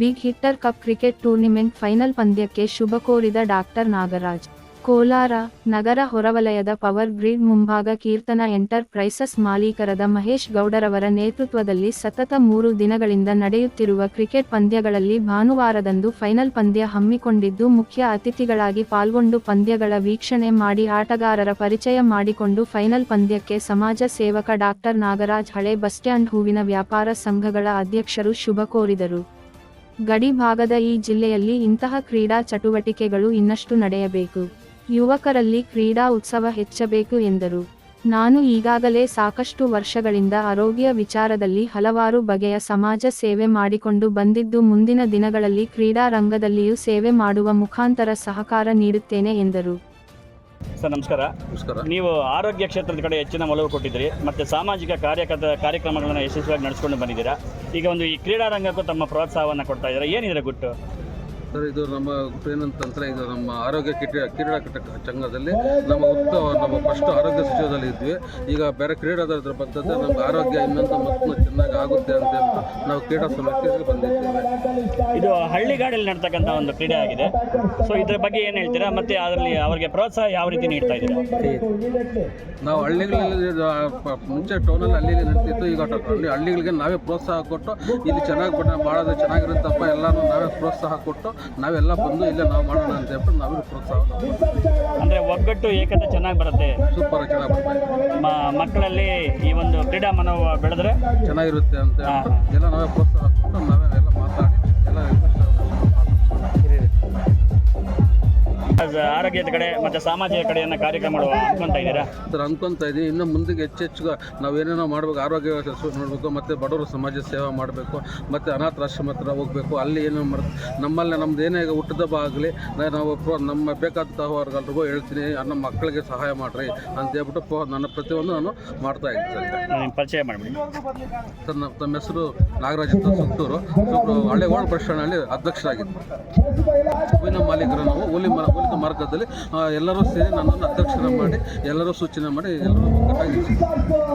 Big hitter cup cricket tournament final ಪಂದ್ಯಕ್ಕೆ ಶುಭ ಕೋರಿದ ಡಾಕ್ಟರ್ ನಾಗರಾಜ್. ಕೋಲಾರ ನಗರ ಹೊರವಲಯದ ಪವರ್ ಗ್ರಿಡ್ ಮುಂಭಾಗ ಕೀರ್ತನ ಎಂಟರ್ಪ್ರೈಸಸ್ ಮಾಲೀಕರಾದ ಮಹೇಶ್ ಗೌಡರವರ ನೇತೃತ್ವದಲ್ಲಿ ಸತತ ಮೂರು ದಿನಗಳಿಂದ ನಡೆಯುತ್ತಿರುವ ಕ್ರಿಕೆಟ್ ಪಂದ್ಯಗಳಲ್ಲಿ ಭಾನುವಾರದಂದು ಫೈನಲ್ ಪಂದ್ಯ ಹಮ್ಮಿಕೊಂಡಿದ್ದು ಮುಖ್ಯ ಅತಿಥಿಗಳಾಗಿ ಪಾಲ್ಗೊಂಡು ಪಂದ್ಯಗಳ ವೀಕ್ಷಣೆ ಮಾಡಿ ಆಟಗಾರರ ಪರಿಚಯ ಮಾಡಿಕೊಂಡು ಫೈನಲ್ ಪಂದ್ಯಕ್ಕೆ ಸಮಾಜ ಸೇವಕ ಡಾಕ್ಟರ್ ನಾಗರಾಜ್ ಹಳೆ ಬಸ್ಟ್ಯಾಂಡ್ ಸ್ಟ್ಯಾಂಡ್ ಹೂವಿನ ವ್ಯಾಪಾರ ಸಂಘಗಳ ಅಧ್ಯಕ್ಷರು ಶುಭ ಕೋರಿದರು. ಗಡಿ ಭಾಗದ ಈ ಜಿಲ್ಲೆಯಲ್ಲಿ ಇಂತಹ ಕ್ರೀಡಾ ಚಟುವಟಿಕೆಗಳು ಇನ್ನಷ್ಟು ನಡೆಯಬೇಕು. ಯುವಕರಲ್ಲಿ ಕ್ರೀಡಾ ಉತ್ಸವ ಹೆಚ್ಚಬೇಕು ಎಂದರು. ನಾನು ಈಗಾಗಲೇ ಸಾಕಷ್ಟು ವರ್ಷಗಳಿಂದ ಆರೋಗ್ಯ ವಿಚಾರದಲ್ಲಿ ಹಲವಾರು ಬಗೆಯ ಸಮಾಜ ಸೇವೆ ಮಾಡಿಕೊಂಡು ಬಂದಿದ್ದು ಮುಂದಿನ ದಿನಗಳಲ್ಲಿ ಕ್ರೀಡಾ ರಂಗದಲ್ಲಿಯೂ ಸೇವೆ ಮಾಡುವ ಮುಖಾಂತರ ಸಹಕಾರ ನೀಡುತ್ತೇನೆ ಎಂದರು. ಸರ್ ನಮಸ್ಕಾರ. ನಮಸ್ಕಾರ. ನೀವು ಆರೋಗ್ಯ ಕ್ಷೇತ್ರದ ಕಡೆ ಹೆಚ್ಚಿನ ಒಲವು ಕೊಟ್ಟಿದ್ದೀರಿ ಮತ್ತು ಸಾಮಾಜಿಕ ಕಾರ್ಯಕರ್ತ ಕಾರ್ಯಕ್ರಮಗಳನ್ನು ಯಶಸ್ವಿಯಾಗಿ ನಡೆಸ್ಕೊಂಡು ಬಂದಿದ್ದೀರಾ? ಈಗ ಒಂದು ಈ ಕ್ರೀಡಾರಂಗಕ್ಕೂ ತಮ್ಮ ಪ್ರೋತ್ಸಾಹವನ್ನು ಕೊಡ್ತಾ ಇದ್ದಾರೆ? ಏನಿದೆ ಗುಟ್ಟು? ಸರ್ ಇದು ನಮ್ಮ ಏನಂತಂದ್ರೆ ಇದು ನಮ್ಮ ಆರೋಗ್ಯ ಕ್ರೀಡೆ ಕ್ರೀಡಾ ಘಟಕ ಸಂಘದಲ್ಲಿ ನಮ್ಮ ಉತ್ತಮ ನಮ್ಮ ಫಸ್ಟ್ ಆರೋಗ್ಯ ಸಚಿವದಲ್ಲಿ ಇದ್ವಿ. ಈಗ ಬೇರೆ ಕ್ರೀಡಾದ ಬಂದದ್ದು ನಮ್ಗೆ ಆರೋಗ್ಯ ಇನ್ನೊಂದು ಮತ್ತು ಚೆನ್ನಾಗಿ ಆಗುತ್ತೆ ಅಂತ ನಾವು ಕ್ರೀಡಾ ಸಮಿತಿಗೆ ಬಂದಿದ್ದೇವೆ. ಇದು ಹಳ್ಳಿಗಾಡಲ್ಲಿ ನಡ್ತಕ್ಕಂಥ ಒಂದು ಕ್ರೀಡೆ ಆಗಿದೆ. ಸೊ ಇದ್ರ ಬಗ್ಗೆ ಏನು ಹೇಳ್ತೀರಾ? ಮತ್ತೆ ಅದರಲ್ಲಿ ಅವರಿಗೆ ಪ್ರೋತ್ಸಾಹ ಯಾವ ರೀತಿ ನೀಡ್ತಾ ಇದ್ದೀರಾ? ನಾವು ಹಳ್ಳಿಗಳಲ್ಲಿ ಮುಂಚೆ ಟೌನಲ್ಲಿ ಅಲ್ಲಿ ನಡ್ತಿತ್ತು ಈಗ ಹಳ್ಳಿಗಳಿಗೆ ನಾವೇ ಪ್ರೋತ್ಸಾಹ ಕೊಟ್ಟು ಇಲ್ಲಿ ಚೆನ್ನಾಗಿ ಬಣ್ಣ ಮಾಡೋದು ಚೆನ್ನಾಗಿರುತ್ತಪ್ಪ ಎಲ್ಲರೂ ನಾವೇ ಪ್ರೋತ್ಸಾಹ ಕೊಟ್ಟು ನಾವೆಲ್ಲ ಬಂದು ಇಲ್ಲೇ ನಾವು ಮಾಡೋಣ ಅಂತ ಹೇಳ್ಬಿಟ್ಟು ನಾವೇ ಪ್ರೋತ್ಸಾಹ ಅಂದರೆ ಒಗ್ಗಟ್ಟು ಏಕತೆ ಚೆನ್ನಾಗಿ ಬರುತ್ತೆ? ಸೂಪರ್ ಚೆನ್ನಾಗಿ ಬರುತ್ತೆ. ಮಕ್ಕಳಲ್ಲಿ ಈ ಒಂದು ಕ್ರೀಡಾ ಮನೋಭಾವ ಬೆಳೆದ್ರೆ? ಚೆನ್ನಾಗಿರುತ್ತೆ ಅಂತ ಎಲ್ಲ ನಾವೇ ಪ್ರೋತ್ಸಾಹ ಕೊಟ್ಟು ನಾವೇ ಎಲ್ಲ ಮಾತಾಡಿ ಎಲ್ಲ ಆರೋಗ್ಯದ ಕಡೆ ಮತ್ತೆ ಸಾಮಾಜಿಕ ಕಡೆಯನ್ನು ಮಾಡುವ ಅನ್ಕೊಂತ ಇದ್ದೀರಾ? ಸರ್ ಅನ್ಕೊಂತ ಇದ್ದೀವಿ ಇನ್ನು ಮುಂದಕ್ಕೆ ಹೆಚ್ಚೆಚ್ಚು ನಾವೇನೇನೋ ಮಾಡಬೇಕು ಆರೋಗ್ಯ ನೋಡಬೇಕು ಮತ್ತು ಬಡವರು ಸಮಾಜ ಸೇವೆ ಮಾಡಬೇಕು ಮತ್ತು ಅನಾಥಾಶ್ರಮ ಹತ್ರ ಹೋಗಬೇಕು ಅಲ್ಲಿ ಏನು ಮಾಡ್ ನಮ್ಮಲ್ಲಿ ನಮ್ದು ಏನೇ ಈಗ ಹುಟ್ಟಿದಬ್ಬ ಆಗಲಿ ನಾವು ನಮ್ಮ ಬೇಕಾದಂಥವ್ರಿಗೆಲ್ರಿಗೂ ಹೇಳ್ತೀನಿ ನಮ್ಮ ಮಕ್ಕಳಿಗೆ ಸಹಾಯ ಮಾಡಿರಿ ಅಂತ ಹೇಳ್ಬಿಟ್ಟು ನನ್ನ ಪ್ರತಿಯೊಂದು ನಾನು ಮಾಡ್ತಾ ಇದ್ದೀನಿ ಸರ್ ನಿಮ್ಮ ಪರಿಚಯ ಮಾಡಿಬಿಡಿ. ಸರ್ ನಮ್ಮ ತಮ್ಮ ಹೆಸರು ನಾಗರಾಜ್ ಅಂತ ಸುತ್ತೂರು. ಹಳ್ಳಿ ಹಳೆ ಓಲ್ಡ್ ಬಸ್ ಸ್ಟ್ಯಾಂಡಲ್ಲಿ ಅಧ್ಯಕ್ಷರಾಗಿದ್ದು ಹೂವಿನ ಮಾಲೀಕರು ನಾವು ಹುಲಿ ಮರ ಹುಲಿದ ಮಾರ್ಗದಲ್ಲಿ ಎಲ್ಲರೂ ಸೇರಿ ನನ್ನನ್ನು ಅಧ್ಯಕ್ಷರ ಮಾಡಿ ಎಲ್ಲರೂ ಸೂಚನೆ ಮಾಡಿ ಎಲ್ಲರೂ